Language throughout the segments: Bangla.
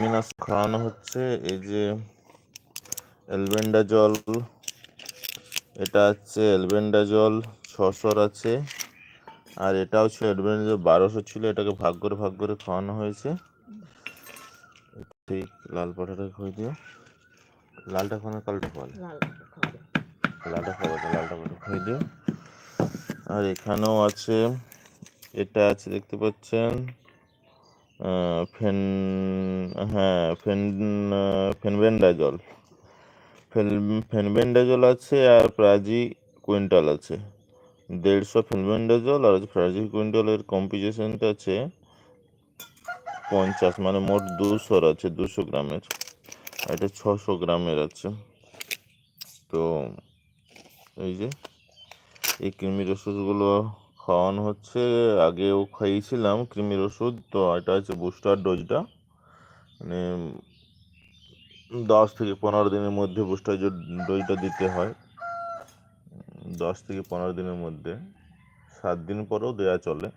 মিনাস খাওয়ানো হচ্ছে এই যে এলবেন্ডাজল এটা হচ্ছে এলবেন্ডাজল ছশোর আছে আর এটাও ছিল এলবেন্ডাজল বারোশো ছিল এটাকে ভাগ করে ভাগ করে খাওয়ানো হয়েছে। ঠিক লাল পাঠাটা খাই দিও। লালটা খাওয়ানো কালটা খাওয়ালে লালটা খাওয়া লালটা পাঠা খাই দিও। আর এখানেও আছে এটা আছে দেখতে পাচ্ছেন ফেন হ্যাঁ ফেন ফেনবেন্ডাজল। ফেন, ফেনবেন্ডাজল আছে আর প্রাজি কুইন্টাল আছে। দেড়শো ফেনবেন্ডাজল আর প্রাজি কুইন্টালের কম্পিটিশনটা আছে পঞ্চাশ মানে মোট দুশোর আছে, দুশো গ্রামের। আর এটা ছশো গ্রামের আছে। তো এই যে, এই কৃমির ওষুধগুলো খাওয়ানো হচ্ছে, আগেও খাইয়েছিলাম কৃমির ওষুধ, তো এটা হচ্ছে বুস্টার ডোজটা মানে দশ থেকে পনেরো দিনের মধ্যে বুস্টার ডোজটা দিতে হয়। দশ থেকে পনেরো দিনের মধ্যে। সাত দিন পরেও দেয়া চলে।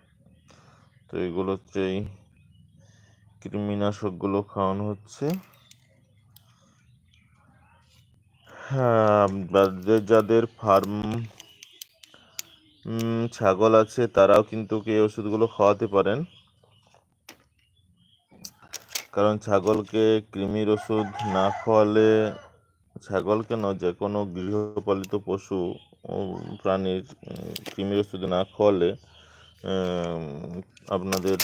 তো এগুলো হচ্ছে এই কৃমিনাশকগুলো খাওয়ানো হচ্ছে। হ্যাঁ যাদের যাদের ফার্ম ছাগল আছে, তারাও কিন্তু এই ওষুধগুলো খাওয়াতে পারেন। কারণ ছাগলকে কৃমির ওষুধ না খাওয়ালে ছাগলকে ন যে কোনো গৃহপালিত পশু প্রাণীর কৃমির ওষুধ না খাওয়ালে আপনাদের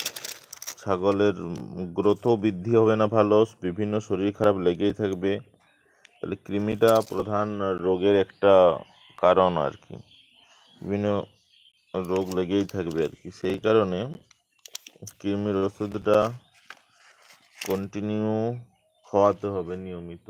ছাগলের গ্রোথও বৃদ্ধি হবে না ভালো, বিভিন্ন শরীর খারাপ লেগেই থাকবে। তাহলে কৃমিটা প্রধান রোগের একটা কারণ আর কি। বিভিন্ন রোগ লেগেই থাকবে আর কি। সেই কারণে কৃমির ওষুধটা কন্টিনিউ খাওয়াতে হবে নিয়মিত।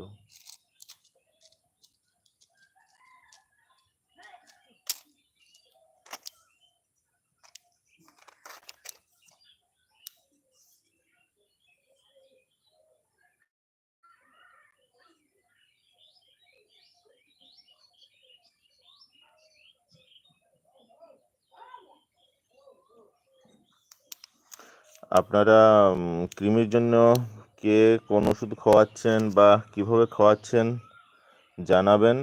আপনারা কৃমির জন্য কে কোন ওষুধ খাওয়াচ্ছেন বা কীভাবে খাওয়াচ্ছেন জানাবেন।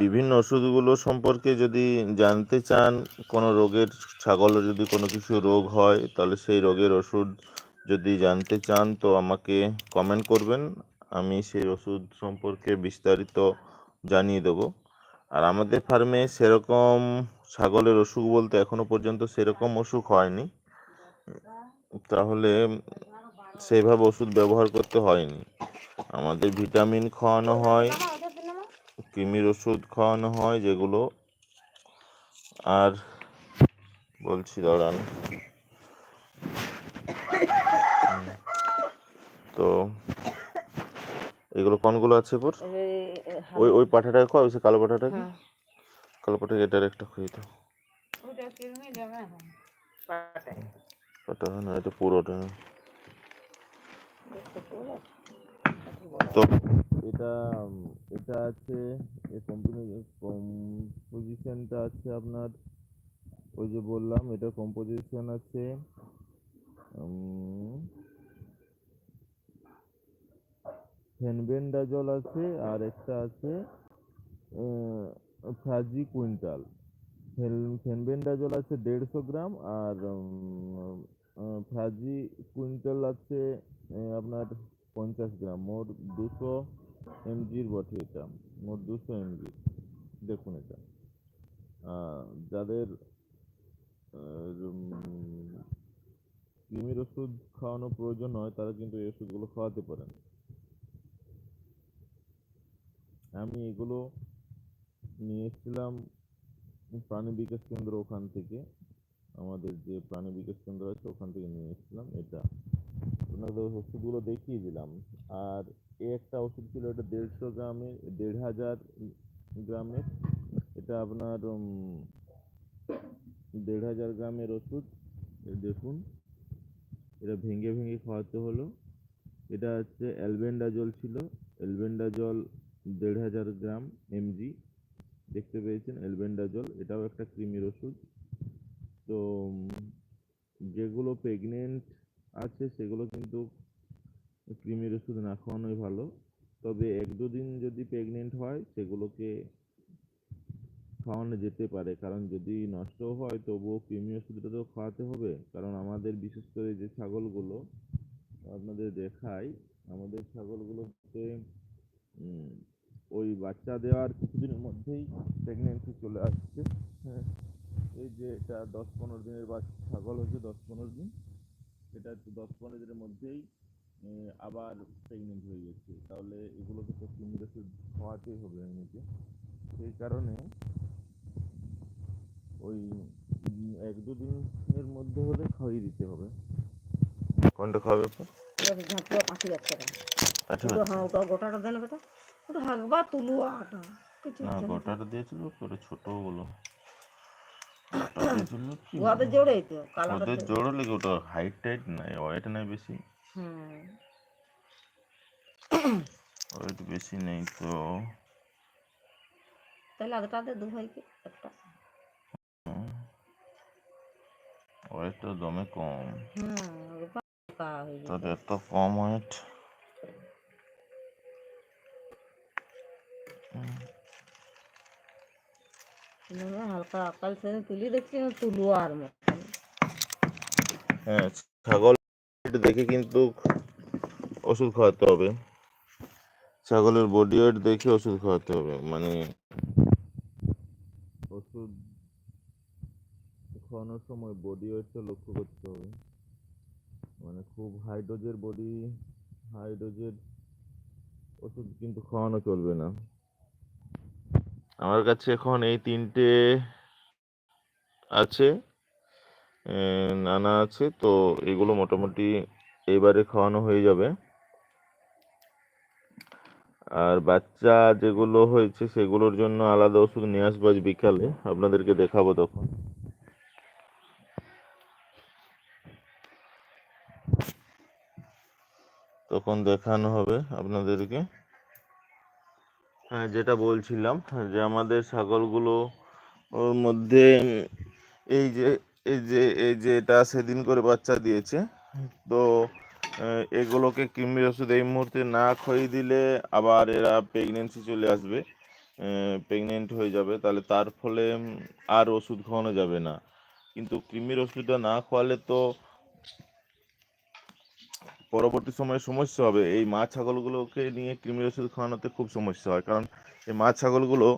বিভিন্ন ওষুধগুলো সম্পর্কে যদি জানতে চান, কোনো রোগের ছাগলের যদি কোনো কিছু রোগ হয়, তাহলে সেই রোগের ওষুধ যদি জানতে চান, তো আমাকে কমেন্ট করবেন। আমি সেই ওষুধ সম্পর্কে বিস্তারিত জানিয়ে দেবো। আর আমাদের ফার্মে সেরকম ছাগলের অসুখ বলতে এখনও পর্যন্ত সেরকম অসুখ হয়নি। তাহলে সেইভাবে ওষুধ ব্যবহার করতে হয়নি। আমাদের ভিটামিন খাওয়ানো হয়, কৃমির ওষুধ খাওয়ানো হয় যেগুলো। আর বলছি দাঁড়ান। তো এগুলো কোনগুলো আছে পর ওই ওই পাঠাটাকে খাওয়া সে কালো পাঠাটাকে? হ্যাঁ। কালো পাঠাকে এটার একটা খেয়ে দাও। ওটা কিরমি যাবে এখন? পাটায় পাঠা না এটা পুরোটা তো এটা এটা আছে এই কোম্পানি কম্পোজিশনটা আছে আপনার ওই যে বললাম এটা কম্পোজিশন আছে ফেনবেন্ডাজল আছে, আর একটা আছে ফ্রাজি কুইন্টাল ফেনবেন্ডাজল আছে দেড়শো গ্রাম, আর ফ্রাজি কুইন্টাল আছে আপনার পঞ্চাশ গ্রাম। মোট দুশো এমজির বটে এটা। মোট দুশো এমজি। দেখুন এটা। যাদের কৃমির ওষুধ খাওয়ানো প্রয়োজন হয়, তারা কিন্তু এই ওষুধগুলো খাওয়াতে পারেন। আমি এগুলো নিয়ে এসেছিলাম প্রাণী বিকাশ কেন্দ্র ওখান থেকে। আমাদের যে প্রাণী বিকাশ কেন্দ্র আছে ওখান থেকে নিয়ে এসেছিলাম এটা। ওনাদের ওষুধগুলো দেখিয়ে দিলাম। আর এ একটা ওষুধ ছিল, এটা দেড়শো গ্রামে, দেড় হাজার গ্রামের এটা আপনার দেড় হাজার গ্রামের ওষুধ। দেখুন, এটা ভেঙে ভেঙে খাওয়াতে হলো। এটা হচ্ছে অ্যালবেন্ডাজল ছিল। অ্যালবেন্ডাজল দেড় হাজার গ্রাম এমজি দেখতে পেয়েছেন অ্যালবেন্ডাজল এটাও একটা কৃমির ওষুধ। তো যেগুলো প্রেগনেন্ট আছে, সেগুলো কিন্তু কৃমির ওষুধ না খাওয়ানোই ভালো। তবে এক দুদিন যদি প্রেগনেন্ট হয়, সেগুলোকে খাওয়ানো যেতে পারে। কারণ যদি নষ্ট হয়, তবুও কৃমি ওষুধটা তো খাওয়াতে হবে। কারণ আমাদের বিশেষ করে যে ছাগলগুলো, আপনাদের দেখাই, আমাদের ছাগলগুলোতে ওই বাচ্চা দেওয়ার কিছুদিনের মধ্যেই প্রেগনেন্সি চলে আসছে। হ্যাঁ। এই যে এটা দশ পনেরো দিনের বাচ্চা ছাগল হচ্ছে দশ পনেরো দিন এটা দশ পনেরো দিনের মধ্যেই আবার প্রেগনেন্ট হয়ে গেছে। তাহলে এগুলোকে তো কৃমির ওষুধ খাওয়াতেই হবে এমনিতে। সেই কারণে ওই এক দু দিনের মধ্যে হলে খাইয়ে দিতে হবে। কোনটা খাওয়াবে যাচ্ছে আচ্ছা। হ্যাঁ ওটা গোটাটা দেন বেটা। ওটা হাঁকবা তুলু আটা না গোটাটা দিয়েছিল? তো ওদের লেগে ওটা হাইট টাইট নাই ওয়েট নাই বেশি। হুম। ওয়েট বেশি নেই তো। তাহলে আগটা দে দু ভাইকে একটা। ওয়েটটা দমে কম। হুম এত কম ওয়েট হালকা আকাল সে তুলি দেখছি না তুলু আর মতন। হ্যাঁ ছাগল দেখে কিন্তু ওষুধ খাওয়াতে হবে। ছাগলের বডি ওয়েট দেখে ওষুধ খাওয়াতে হবে মানে ওষুধ খাওয়ানোর সময় বডি ওয়েটটা লক্ষ্য করতে হবে। মানে খুব হাই ডোজের বডি হাই ডোজের ওষুধ কিন্তু খাওয়ানো চলবে না। আমার কাছে এখন এই তিনটে আছে নানা আছে, তো এগুলো মোটামুটি এবারে খাওয়ানো হয়ে যাবে। আর বাচ্চা যেগুলো হয়েছে সেগুলোর জন্য আলাদা ওষুধ নিয়ে আসব আজ বিকালে, আপনাদেরকে দেখাবো তখন। তখন দেখানো হবে আপনাদেরকে। যেটা বলছিলাম, যে আমাদের ছাগলগুলো, ওর মধ্যে, এই যে এই যে এই যে এটা সেদিন করে বাচ্চা দিয়েছে, তো এগুলোকে কৃমির ওষুধ এই মুহূর্তে না খাইয়ে দিলে আবার এরা প্রেগনেন্সি চলে আসবে প্রেগনেন্ট হয়ে যাবে, তাহলে তার ফলে আর ওষুধ খাওয়ানো যাবে না। কিন্তু কৃমির ওষুধটা না খাওয়ালে তো পরবর্তী সময়ে সমস্যা হবে। এই মা ছাগলগুলোকে নিয়ে কৃমির ওষুধ খাওয়ানোতে খুব সমস্যা হয়। কারণ এই মা ছাগলগুলো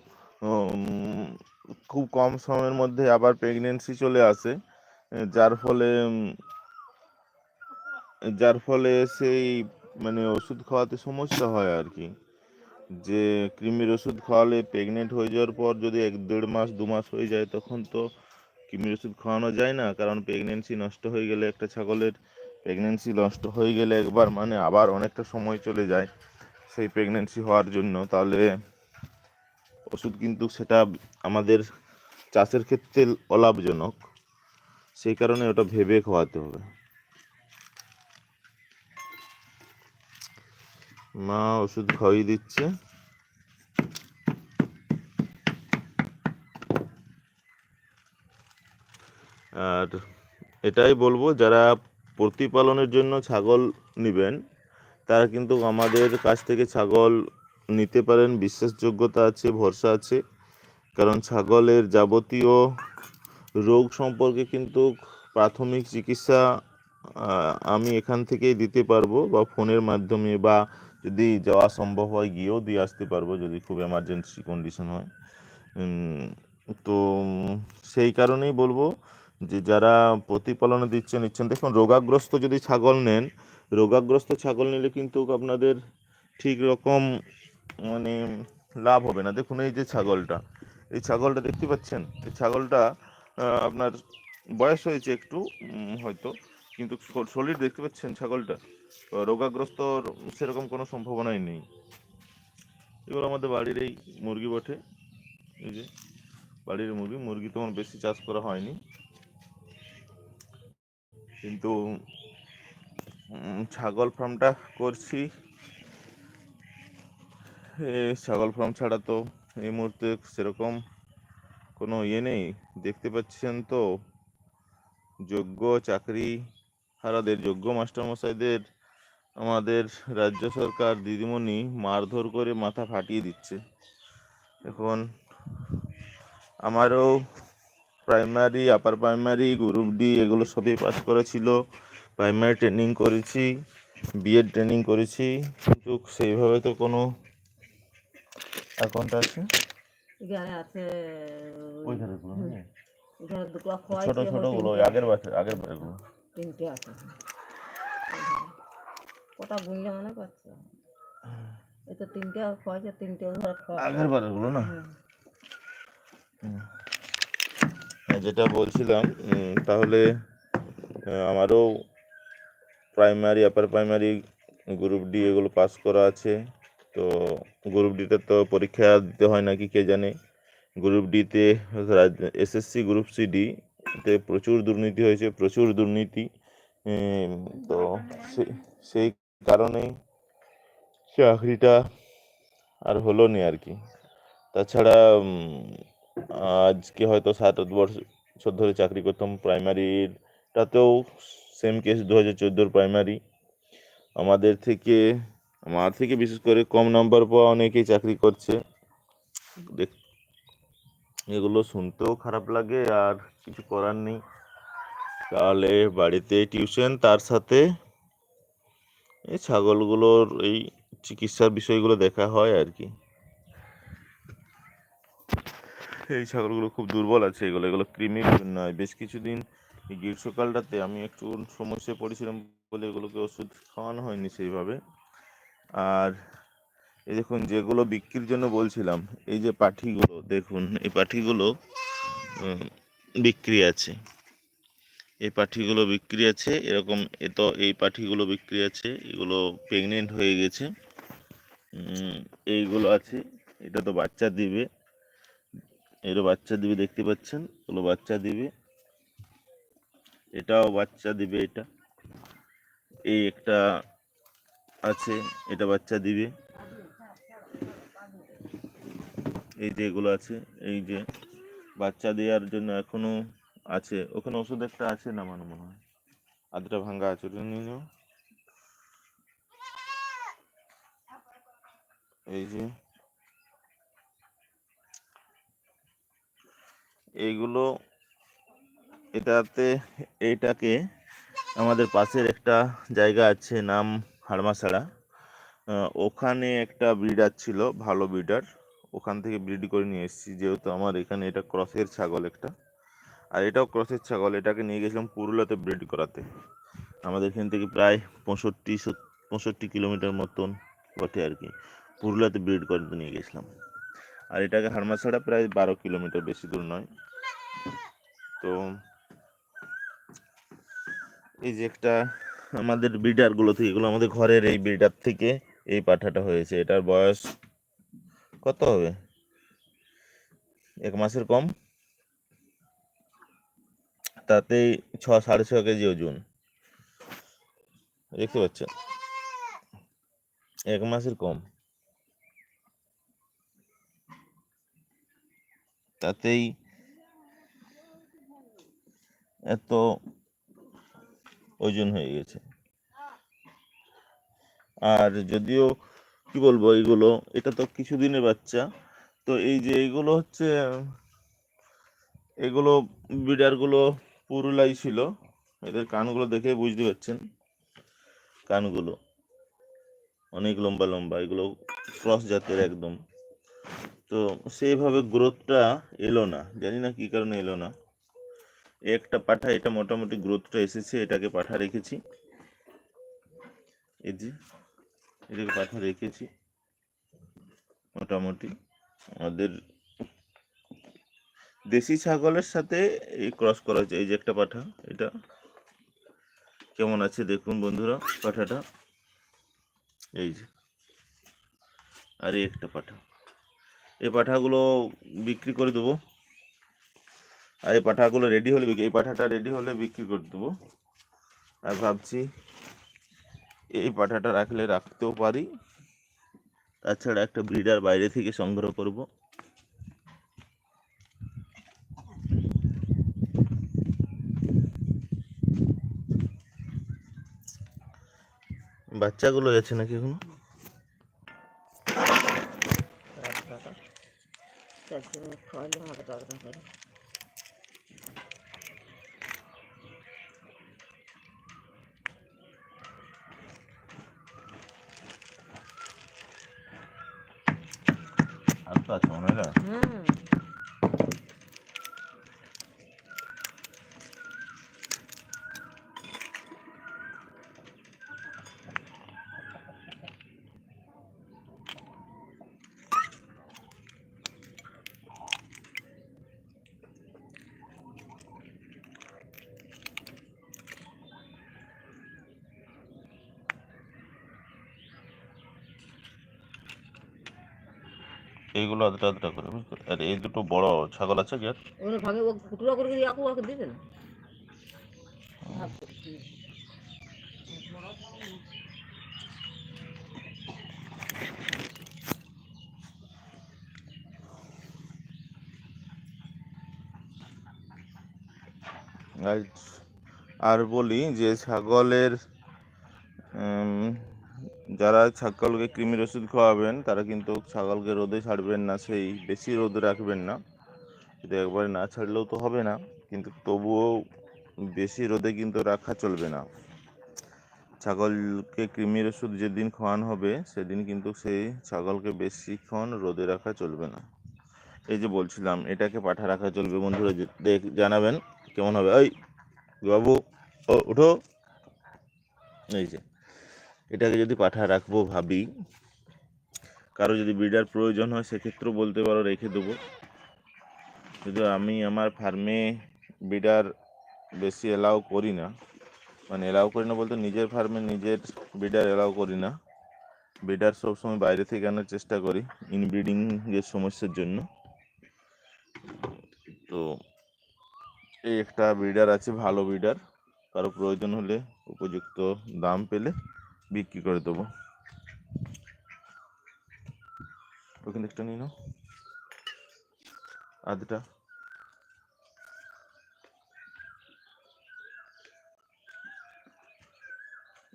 খুব কম সময়ের মধ্যে আবার প্রেগনেন্সি চলে আসে। যার ফলে যার ফলে সেই মানে ওষুধ খাওয়াতে সমস্যা হয় আর কি। যে কৃমির ওষুধ খাওয়ালে প্রেগনেন্ট হয়ে যাওয়ার পর যদি এক দেড় মাস, দু মাস হয়ে যায়, তখন তো কৃমির ওষুধ খাওয়ানো যায় না। কারণ প্রেগনেন্সি নষ্ট হয়ে গেলে একটা ছাগলের প্রেগনেন্সি নষ্ট হয়ে গেলে একবার মানে আবার অনেকটা সময় চলে যায় সেই প্রেগনেন্সি হওয়ার জন্য। তাহলে ওষুধ কিন্তু সেটা আমাদের চাষের ক্ষেত্রে অলাভজনক। সেই কারণে ওটা ভেবে খাওয়াতে হবে। মা ওষুধ খাওয়াই দিচ্ছে। আর এটাই বলব, যারা প্রতিপালনের জন্য ছাগল নেবেন, তারা কিন্তু আমাদের কাছ থেকে ছাগল নিতে পারেন। বিশ্বাসযোগ্যতা আছে, ভরসা আছে। কারণ ছাগলের যাবতীয় রোগ সম্পর্কে কিন্তু প্রাথমিক চিকিৎসা আমি এখান থেকেই দিতে পারব বা ফোনের মাধ্যমে বা যদি যাওয়া সম্ভব হয় গিয়েও দিয়ে আসতে পারব যদি খুব এমার্জেন্সি কন্ডিশন হয়। তো সেই কারণেই বলব যে যারা প্রতিপালনে দিচ্ছেন, নিচ্ছেন, দেখুন, রোগাগ্রস্ত যদি ছাগল নেন, রোগাগ্রস্ত ছাগল নিলে কিন্তু আপনাদের ঠিক রকম মানে লাভ হবে না। দেখুন, এই যে ছাগলটা, এই ছাগলটা দেখতে পাচ্ছেন? এই ছাগলটা আপনার বয়স হয়েছে একটু হয়তো, কিন্তু শরীর দেখতে পাচ্ছেন ছাগলটা? রোগাগ্রস্ত সেরকম কোনো সম্ভাবনাই নেই। এগুলো আমাদের বাড়ির এই মুরগি বটে। এই যে, বাড়ির মুরগি মুরগি তেমন বেশি চাষ করা হয়নি। কিন্তু ছাগল ফার্মটা করছি। ছাগল ফার্ম ছাড়া তো এই মুহূর্তে সেরকম কোনো ইয়ে নেই। দেখতে পাচ্ছেন তো, যোগ্য চাকরি হারাদের যোগ্য মাস্টারমশাইদের আমাদের রাজ্য সরকার দিদিমণি মারধর করে মাথা ফাটিয়ে দিচ্ছে। এখন আমারও primary upper primary group D এগুলো সবই পাস করা ছিল প্রাইমারি ট্রেনিং করেছি বিএড ট্রেনিং করেছি। কিন্তু সেইভাবে তো কোনো অ্যাকাউন্ট আছে? হ্যাঁ। ছোট ছোটগুলো আগের বছর আগের বারেগুলো তিনটে আছে। কটা গুনলে মনে পাচ্ছে? এই তো তিনটে খোয়াইছে তিনটে আগের বারেগুলো না? হুম। হ্যাঁ, যেটা বলছিলাম তাহলে আমারও primary upper primary group D এগুলো পাস করা আছে। তো গ্রুপ ডিতে তো পরীক্ষা দিতে হয় নাকি কে জানে? গ্রুপ ডিতে এসএসসি গ্রুপ সি ডি তে প্রচুর দুর্নীতি হয়েছে, প্রচুর দুর্নীতি। তো সেই কারণেই চাকরিটা আর হলো নি আর কি। তাছাড়া আজকে হয়তো সাত, আট বছর ধরে চাকরি করতাম প্রাইমারিটাতেও সেম কেস দু হাজার চোদ্দোর প্রাইমারি আমাদের থেকে, আমার থেকে বিশেষ করে কম নাম্বার পাওয়া অনেকেই চাকরি করছে। দেখ, এগুলো শুনতেও খারাপ লাগে, আর কিছু করার নেই। তাহলে বাড়িতে টিউশন তার সাথে এই ছাগলগুলোর এই চিকিৎসার বিষয়গুলো দেখা হয় আর কি। এই ছাগলগুলো খুব দুর্বল আছে, এগুলো এগুলো কৃমি নয়। বেশ কিছুদিন এই গ্রীষ্মকালটাতে আমি একটু সমস্যায় পড়েছিলাম বলে এগুলোকে ওষুধ খাওয়ানো হয়নি সেইভাবে। আর এই দেখুন, যেগুলো বিক্রির জন্য বলছিলাম, এই যে পাঠিগুলো, দেখুন, এই পাঠিগুলো বিক্রি আছে। এই পাঠিগুলো বিক্রি আছে, এরকম এ তো এই পাঠিগুলো বিক্রি আছে, এগুলো প্রেগনেন্ট হয়ে গেছে। এইগুলো আছে, এটা তো বাচ্চা দিবে। এরও বাচ্চা দিবে দেখতে পাচ্ছেন? এগুলো বাচ্চা দিবে। এটাও বাচ্চা দিবে এটা। এই একটা আছে, এটা বাচ্চা দিবে। এই যে এগুলো আছে, এই যে বাচ্চা দেওয়ার জন্য এখনও আছে। ওখানে ওষুধ একটা আছে না মানে হয়? আধটা ভাঙ্গা আছে, ওটা নিয়ে নিও। এই যে এইগুলো এটাতে এটাকে আমাদের পাশের একটা জায়গা আছে নাম হাড়মাসাড়া ওখানে একটা ব্রিডার ছিল ভালো ব্রিডার। ওখান থেকে ব্রিড করে নিয়ে এসেছি, যেহেতু আমার এখানে এটা ক্রসের ছাগল একটা। আর এটাও ক্রসের ছাগল, এটাকে নিয়ে গেছিলাম পুরুলিয়াতে ব্রিড করাতে। আমাদের এখান থেকে প্রায় পঁয়ষট্টি পঁয়ষট্টি কিলোমিটার মতন বটে আর কি। পুরুলিয়াতে ব্রিড করাতে নিয়ে গেছিলাম। আর এটাকে হাড়মাছাড়া প্রায় বারো কিলোমিটার বেশি দূর নয়। তো এই যে একটা আমাদের ব্রিডারগুলো থেকে, এগুলো আমাদের ঘরের এই ব্রিডার থেকে এই পাঠাটা হয়েছে। এটার বয়স কত হবে? এক মাসের কম? তাতেই ছ, সাড়ে ছ কেজি ওজন। দেখতে পাচ্ছেন? এক মাসের কম। তাতেই এত ওজন হয়ে গেছে। আর যদিও কি বলব এইগুলো এটা তো কিছুদিনের বাচ্চা, তো এই যে এইগুলো হচ্ছে, এগুলো বিডারগুলো পুরুলাই ছিল। এদের কানগুলো দেখে বুঝতে পারছেন, কানগুলো অনেক লম্বা লম্বা, এগুলো ক্রস জাতের একদম। তো সেইভাবে গ্রোথটা এলো না, জানি না কি কারণে এলো না। একটা পাঠা, এটা মোটামুটি গ্রোথটা এসেছে, এটাকে পাঠা রেখেছি। এই যে, এটাকে পাঠা রেখেছি। মোটামুটি আমাদের দেশি ছাগলের সাথে এই ক্রস করা হয়েছে। এই যে একটা পাঠা, এটা কেমন আছে দেখুন বন্ধুরা পাঠাটা। এই যে, আর একটা পাঠা। এই পাঠাগুলো বিক্রি করে দেবো। আর এই পাঠাগুলো রেডি হলে এই পাঠাটা রেডি হলে বিক্রি করে দেবো। আর ভাবছি এই পাঠাটা রাখলে রাখতেও পারি। তাছাড়া একটা ব্রিডার বাইরে থেকে সংগ্রহ করব। বাচ্চাগুলো আছে নাকি এখনও? টাকা চারটে মিনিট খাওয়ালে মাথা টাকা করে আর তো এইগুলো আধটা আধটা করে বুঝতে আর এই দুটো বড় ছাগল আছে কি আর ওগুলো ভাগে ও কুটুরা করে দিয়ে আকু আকে দিবে না। আর আর বলি যে ছাগলের যারা ছাগলকে কৃমির ওষুধ খাওয়াবেন, তারা কিন্তু ছাগলকে রোদে ছাড়বেন না, সেই বেশি রোদে রাখবেন না। যদি একবারে না ছাড়লেও তো হবে না, কিন্তু তবুও বেশি রোদে কিন্তু রাখা চলবে না। ছাগলকে কৃমির ওষুধ যেদিন খাওয়ানো হবে, সেদিন কিন্তু সেই ছাগলকে বেশিক্ষণ রোদে রাখা চলবে না। এই যে বলছিলাম, এটাকে পাঠা রাখা চলবে, বন্ধুরা দেখ, জানাবেন, কেমন হবে? ওই বাবু, ও উঠো এই যে। এটাকে যদি পাঠা রাখব ভাবি, কারও যদি ব্রিডার প্রয়োজন হয়, সেক্ষেত্রেও বলতে পারো, রেখে দেবো। কিন্তু আমি আমার ফার্মে ব্রিডার বেশি এলাও করি না। মানে এলাও করি না বলতে নিজের ফার্মে নিজের ব্রিডার এলাও করি না। ব্রিডার সবসময় বাইরে থেকে আনার চেষ্টা করি ইনব্রিডিং এর সমস্যার জন্য। তো এই একটা ব্রিডার আছে, ভালো ব্রিডার কারও প্রয়োজন হলে উপযুক্ত দাম পেলে বিক্রি করে দেবো। ওখানে একটা নিয়ে নাও। আধটা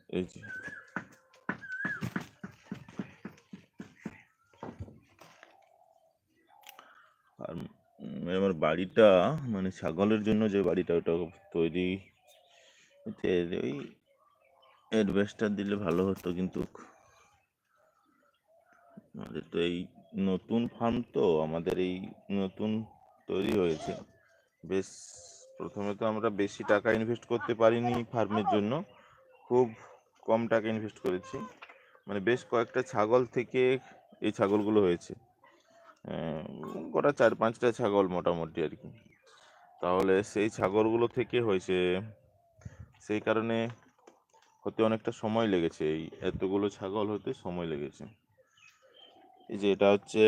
এই যে। আর আমার বাড়িটা মানে ছাগলের জন্য যে বাড়িটা, ওটা তৈরি ওই অ্যাডভেস্টার দিলে ভালো হতো, কিন্তু আমাদের তো এই নতুন ফার্ম তো, আমাদের এই নতুন তৈরি হয়েছে। বেশ, প্রথমে তো আমরা বেশি টাকা ইনভেস্ট করতে পারিনি ফার্মের জন্য, খুব কম টাকা ইনভেস্ট করেছি। মানে বেশ কয়েকটা ছাগল থেকে এই ছাগলগুলো হয়েছে। গোটা চার পাঁচটা ছাগল মোটামুটি আর কি। তাহলে সেই ছাগলগুলো থেকে হয়েছে, সেই কারণে হতে অনেকটা সময় লেগেছে। এই এতগুলো ছাগল হতে সময় লেগেছে। এই যে এটা হচ্ছে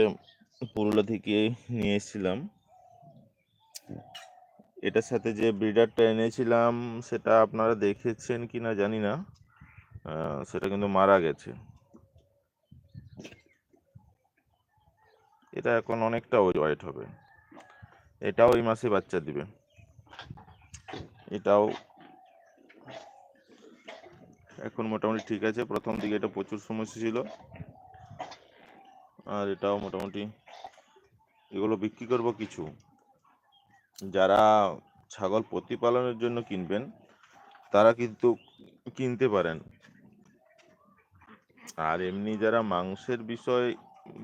পুরুলিয়া থেকে নিয়ে এসেছিলাম। এটার সাথে যে ব্রিডারটা এনেছিলাম, সেটা আপনারা দেখেছেন কি না জানি না। সেটা কিন্তু মারা গেছে। এটা এখন অনেকটা ওয়েট হবে। এটাও এই মাসে বাচ্চা দিবে। এটাও এখন মোটামুটি ঠিক আছে। প্রথম দিকে এটা প্রচুর সমস্যা ছিল। আর এটাও মোটামুটি এগুলো বিক্রি করব কিছু। যারা ছাগল প্রতিপালনের জন্য কিনবেন, তারা কিন্তু কিনতে পারেন। আর এমনি যারা মাংসের বিষয়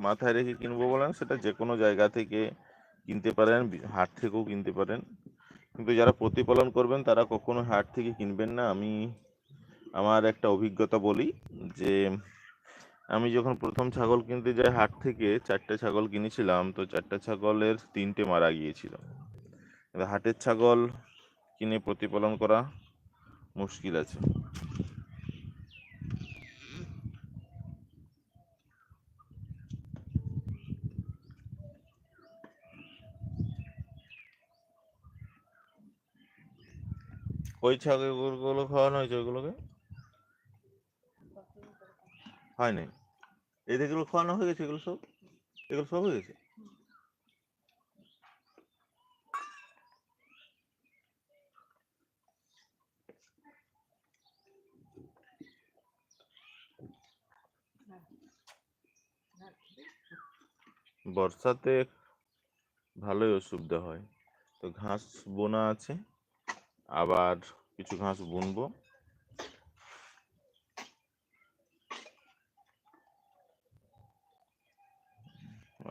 মাথায় রেখে কিনবো বলেন, সেটা যে কোনো জায়গা থেকে কিনতে পারেন, হাট থেকেও কিনতে পারেন। কিন্তু যারা প্রতিপালন করবেন, তারা কখনো হাট থেকে কিনবেন না। আমি আমার একটা অভিজ্ঞতা বলি যে, আমি যখন প্রথম ছাগল কিনতে যাই হাট থেকে, চারটে ছাগল কিনেছিলাম, তো চারটে ছাগলের তিনটে মারা গিয়েছিল। হাটের ছাগল কিনে প্রতিপালন করা মুশকিল আছে। ওই ছাগলগুলো খাওয়ানো হয়েছে ওইগুলোকে? হয়নি এই যেগুলো খাওয়ানো হয়ে গেছে, এগুলো সব এগুলো সব হয়ে গেছে? বর্ষাতে ভালোই অসুবিধা হয়। তো ঘাস বোনা আছে, আবার কিছু ঘাস বুনবো।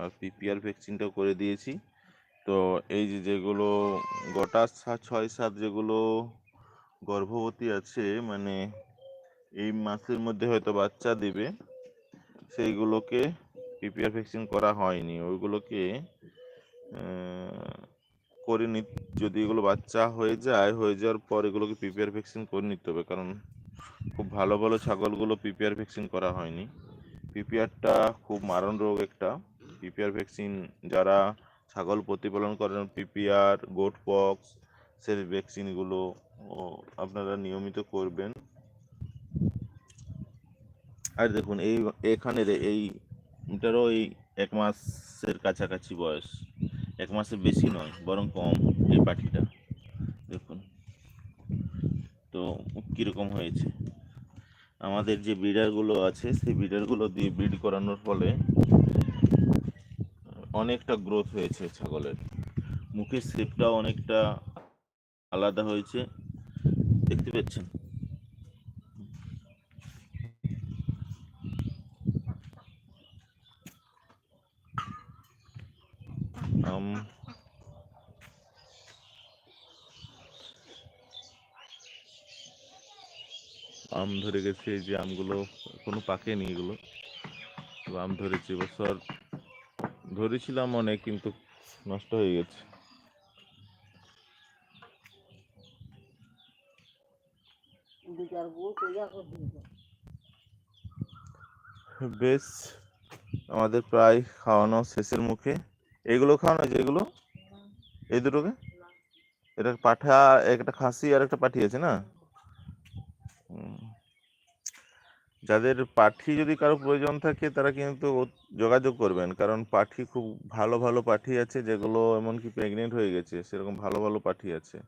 আর পিপিআর ভ্যাকসিনটাও করে দিয়েছি। তো এই যে যেগুলো গোটা ছয় সাত যেগুলো গর্ভবতী আছে মানে এই মাসের মধ্যে হয়তো বাচ্চা দিবে, সেইগুলোকে পিপিআর ভ্যাকসিন করা হয়নি। ওইগুলোকে করে নি, যদি এগুলো বাচ্চা হয়ে যায়, হয়ে যাওয়ার পর এগুলোকে পিপিআর ভ্যাকসিন করে নিতে হবে, কারণ খুব ভালো ভালো ছাগলগুলো পিপিআর ভ্যাকসিন করা হয়নি। পিপিআরটা খুব মারণ রোগ একটা। পিপিআর ভ্যাকসিন যারা ছাগল প্রতিপালন করেন পিপিআর গোট পক্স সেই ভ্যাকসিনগুলো আপনারা নিয়মিত করবেন। আর দেখুন, এই এখানে রে- এই এটারও এই এক মাসের কাছাকাছি বয়স। এক মাসের বেশি নয়, বরং কম এই পাখিটা। দেখুন, তো কীরকম হয়েছে? আমাদের যে ব্রিডারগুলো আছে, সেই ব্রিডারগুলো দিয়ে ব্রিড করানোর ফলে অনেকটা গ্রোথ হয়েছে ছাগলের। মুখের শেপটাও অনেকটা আলাদা হয়েছে। দেখতে পাচ্ছেন আম ধরে গেছে যে আমগুলো এখনও পাকেনি এগুলো। আম ধরেছে এবছর ধরেছিলাম অনেক, কিন্তু নষ্ট হয়ে গেছে। বেশ, আমাদের প্রায় খাওয়ানো শেষের মুখে। এগুলো খাওয়ানো যেগুলো এই দুটোকে? এটা পাঠা, একটা খাসি আর একটা পাঠি আছে না। যাদের পাঠি যদি কারও প্রয়োজন থাকে, তারা কিন্তু যোগাযোগ করবেন। কারণ পাঠি খুব ভালো ভালো পাঠি আছে, যেগুলো এমনকি প্রেগনেন্ট হয়ে গেছে, সেরকম ভালো ভালো পাঠি আছে।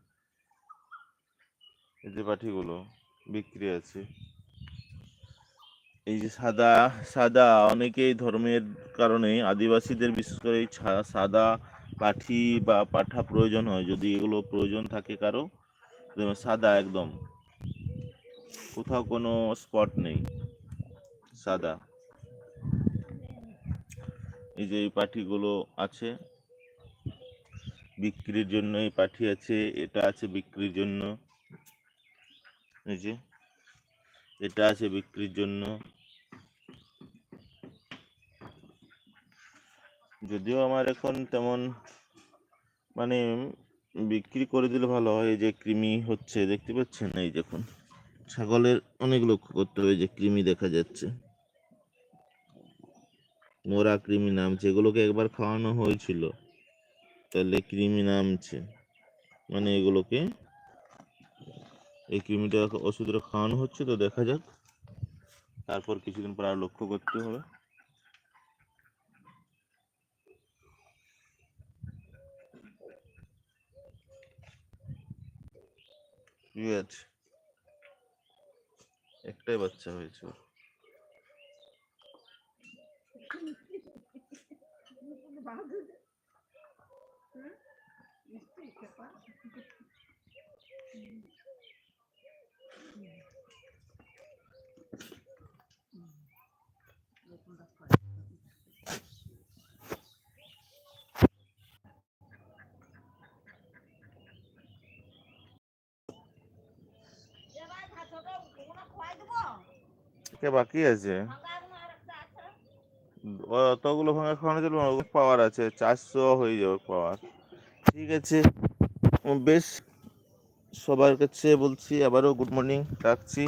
এই যে পাঠিগুলো বিক্রি আছে। এই যে সাদা সাদা অনেকেই ধর্মের কারণে আদিবাসীদের বিশেষ করে এই সাদা পাঠি বা পাঠা প্রয়োজন হয়। যদি এগুলো প্রয়োজন থাকে কারও সাদা একদম। কোথাও কোনো স্পট নেই, সাদা। এই যে এই পাঠিগুলো আছে, বিক্রির জন্য এই পাঠি আছে, এটা আছে বিক্রির জন্য। এই যে, এটা আছে বিক্রির জন্য। যদিও আমার এখন তেমন মানে বিক্রি করে দিলে ভালো হয়, এই যে কৃমি হচ্ছে, দেখতে পাচ্ছেন? এই দেখুন ছাগলের অনেক লক্ষ্য করতে হবে যে কৃমি দেখা যাচ্ছে। মোরা কৃমি নামছে, এগুলোকে একবার খাওয়ানো হয়েছিল। তাহলে কৃমি নামছে। মানে এগুলোকে, এই কৃমিটা ওষুধটা খাওয়ানো হচ্ছে তো দেখা যাক। তারপর কিছুদিন পর আর লক্ষ্য করতে হবে। ঠিক আছে। একটাই বাচ্চা হয়েছে ওর। কে বাকি আছে? অতগুলো ভাঙা খাওয়ানো চলবে না পাওয়ার আছে, চারশো হয়ে যাবে পাওয়ার ঠিক আছে বেশ, সবার কাছে বলছি, আবারও গুড মর্নিং রাখছি।